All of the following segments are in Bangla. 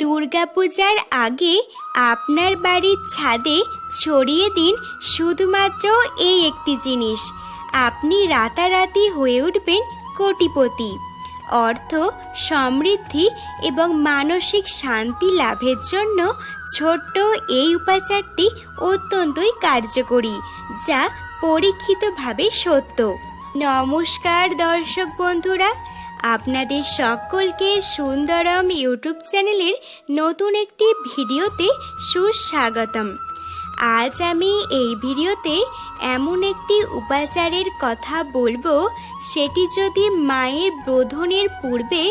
দুর্গাপূজার আগে আপনার বাড়ির ছাদে ছড়িয়ে দিন শুধুমাত্র এই একটি জিনিস। আপনি রাতারাতি হয়ে উঠবেন কোটিপতি। অর্থ, সমৃদ্ধি এবং মানসিক শান্তি লাভের জন্য ছোট্ট এই উপাচারটি অত্যন্তই কার্যকরী, যা পরীক্ষিতভাবে সত্য। নমস্কার দর্শক বন্ধুরা আপনাদের সকলকে সুন্দরম ইউটিউব চ্যানেলের নতুন একটি ভিডিওতে সুস্বাগতম। আজ আমি এই ভিডিওতে এমন একটি উপাচারের কথা বলব, সেটি যদি মায়ের বোধনের পূর্বে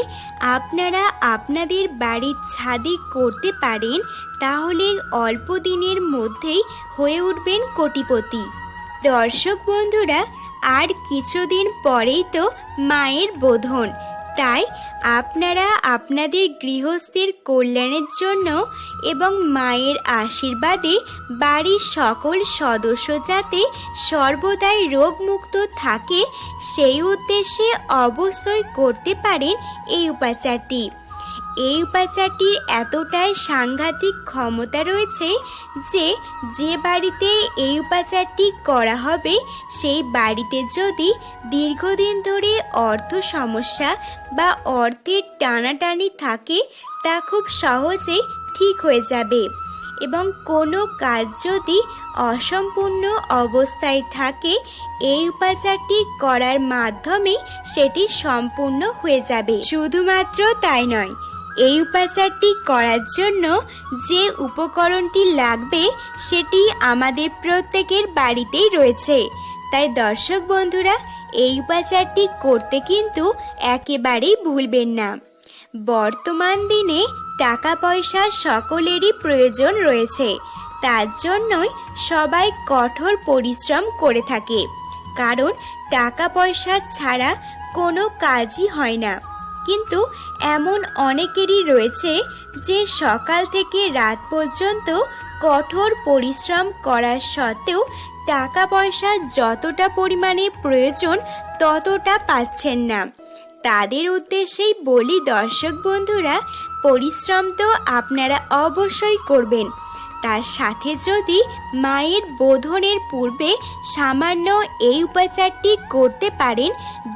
আপনারা আপনাদের বাড়ির ছাদে করতে পারেন, তাহলে অল্প দিনের মধ্যেই হয়ে উঠবেন কোটিপতি। দর্শক বন্ধুরা আর কিছুদিন পরেই তো মায়ের বোধন। তাই আপনারা আপনাদের গৃহস্থের কল্যাণের জন্য এবং মায়ের আশীর্বাদে বাড়ির সকল সদস্য যাতে সর্বদাই রোগমুক্ত থাকে, সেই উদ্দেশ্যে অবশ্যই করতে পারেন এই উপাচারটি। এই উপাচারটির এতটাই সাংঘাতিক ক্ষমতা রয়েছে যে যে বাড়িতে এই উপাচারটি করা হবে, সেই বাড়িতে যদি দীর্ঘদিন ধরে অর্থ সমস্যা বা অর্থের টানাটানি থাকে, তা খুব সহজেই ঠিক হয়ে যাবে। এবং কোনো কাজ যদি অসম্পূর্ণ অবস্থায় থাকে, এই উপাচারটি করার মাধ্যমে সেটি সম্পূর্ণ হয়ে যাবে। শুধুমাত্র তাই নয় এই উপাচারটি করার জন্য যে উপকরণটি লাগবে সেটি আমাদের প্রত্যেকের বাড়িতেই রয়েছে। তাই দর্শক বন্ধুরা, এই উপাচারটি করতে কিন্তু একেবারেই ভুলবেন না। বর্তমান দিনে টাকা পয়সা সকলেরই প্রয়োজন রয়েছে। তার জন্যই সবাই কঠোর পরিশ্রম করে থাকে। কারণ টাকা পয়সা ছাড়া কোনো কাজই হয় না। কিন্তু এমন অনেকেরই রয়েছে যে সকাল থেকে রাত পর্যন্ত কঠোর পরিশ্রম করার সত্ত্বেও টাকা পয়সা যতটা পরিমাণে প্রয়োজন ততটা পাচ্ছেন না। তাদের উদ্দেশ্যেই বলি দর্শক বন্ধুরা, পরিশ্রম তো আপনারা অবশ্যই করবেন। তার সাথে যদি মায়ের বোধনের পূর্বে সামান্য এই উপাচারটি করতে পারেন,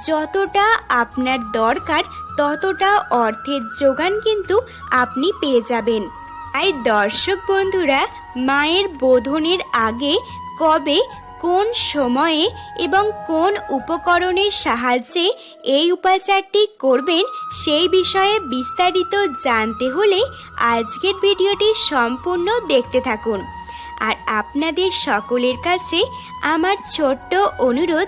যতটা আপনার দরকার ততটা অর্থের যোগান কিন্তু আপনি পেয়ে যাবেন। তাই দর্শক বন্ধুরা, মায়ের বোধনের আগে কবে কোন সময়ে এবং কোন উপকরণের সাহায্যে এই উপাচারটি করবেন সেই বিষয়ে বিস্তারিত জানতে হলে আজকের ভিডিওটি সম্পূর্ণ দেখতে থাকুন। আর আপনাদের সকলের কাছে আমার ছোট্ট অনুরোধ,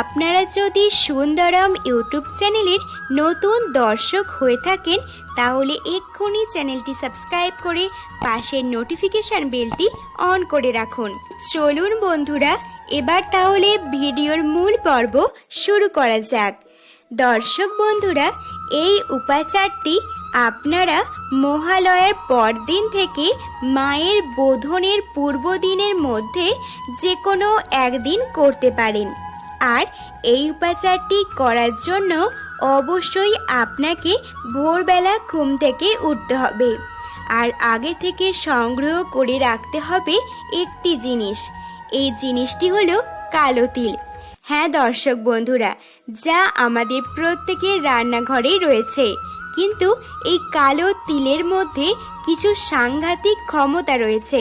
আপনারা যদি সুন্দরম ইউটিউব চ্যানেলের নতুন দর্শক হয়ে থাকেন, তাহলে এক্ষুনি চ্যানেলটি সাবস্ক্রাইব করে পাশের নোটিফিকেশান বেলটি অন করে রাখুন। চলুন বন্ধুরা এবার তাহলে ভিডিওর মূল পর্ব শুরু করা যাক। দর্শক বন্ধুরা, এই উপাচারটি আপনারা মহালয়ার পরদিন থেকে মায়ের বোধনের পূর্বদিনের মধ্যে যে কোনো একদিন করতে পারেন। আর এই উপাচারটি করার জন্য অবশ্যই আপনাকে ভোরবেলা ঘুম থেকে উঠতে হবে। আর আগে থেকে সংগ্রহ করে রাখতে হবে একটি জিনিস এই জিনিসটি হলো কালো তিল। হ্যাঁ দর্শক বন্ধুরা, যা আমাদের প্রত্যেকের রান্নাঘরেই রয়েছে। কিন্তু এই কালো তিলের মধ্যে কিছু সাংঘাতিক ক্ষমতা রয়েছে,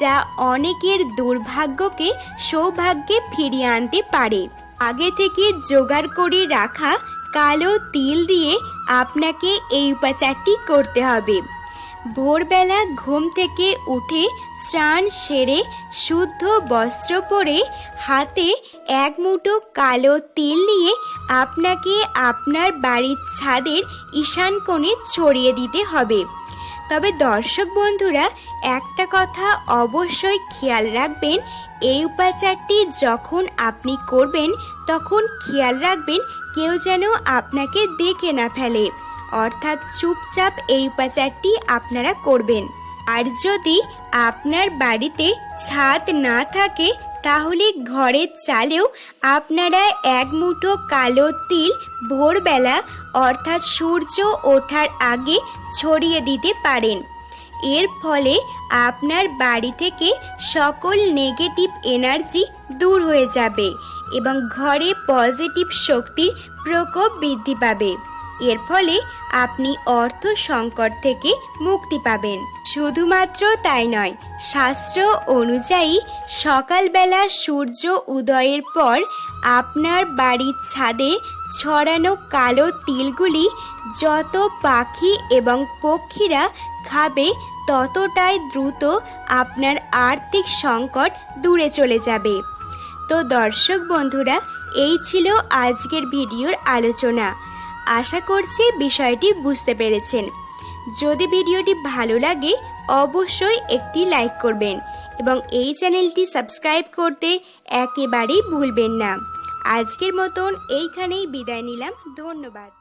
যা অনেকের দুর্ভাগ্যকে, সৌভাগ্যে ফিরিয়ে আনতে পারে। আগে থেকে জোগাড় করে রাখা কালো তিল দিয়ে আপনাকে এই উপাচারটি করতে হবে। ভোরবেলা ঘুম থেকে উঠে স্নান সেরে শুদ্ধ বস্ত্র পরে হাতে এক মুঠো কালো তিল নিয়ে আপনাকে আপনার বাড়ির ছাদের ঈশান কোণে ছড়িয়ে দিতে হবে। তবে দর্শক বন্ধুরা, একটা কথা অবশ্যই খেয়াল রাখবেন, এই উপাচারটি যখন আপনি করবেন, তখন খেয়াল রাখবেন, কেউ যেন আপনাকে দেখে না ফেলে। অর্থাৎ চুপচাপ এই উপাচারটি আপনারা করবেন। আর যদি আপনার বাড়িতে ছাদ না থাকে, তাহলে ঘরের চালেও আপনারা এক মুঠো কালো তিল ভোরবেলা, অর্থাৎ সূর্য ওঠার আগে ছড়িয়ে দিতে পারেন। এর ফলে আপনার বাড়ি থেকে সকল নেগেটিভ এনার্জি দূর হয়ে যাবে এবং ঘরে পজিটিভ শক্তির প্রকোপ বৃদ্ধি পাবে। এর ফলে আপনি অর্থ সংকট থেকে মুক্তি পাবেন। শুধুমাত্র তাই নয়, শাস্ত্র অনুযায়ী সকালবেলা সূর্য উদয়ের পর আপনার বাড়ির ছাদে ছড়ানো কালো তিলগুলি যত পাখি এবং পক্ষীরা খাবে ততটাই দ্রুত আপনার আর্থিক সংকট দূরে চলে যাবে। তো দর্শক বন্ধুরা, এই ছিল আজকের ভিডিওর আলোচনা। আশা করছি বিষয়টি বুঝতে পেরেছেন। যদি ভিডিওটি ভালো লাগে, অবশ্যই একটি লাইক করবেন এবং এই চ্যানেলটি সাবস্ক্রাইব করতে একেবারেই ভুলবেন না। আজকের মতন এইখানেই বিদায় নিলাম। ধন্যবাদ।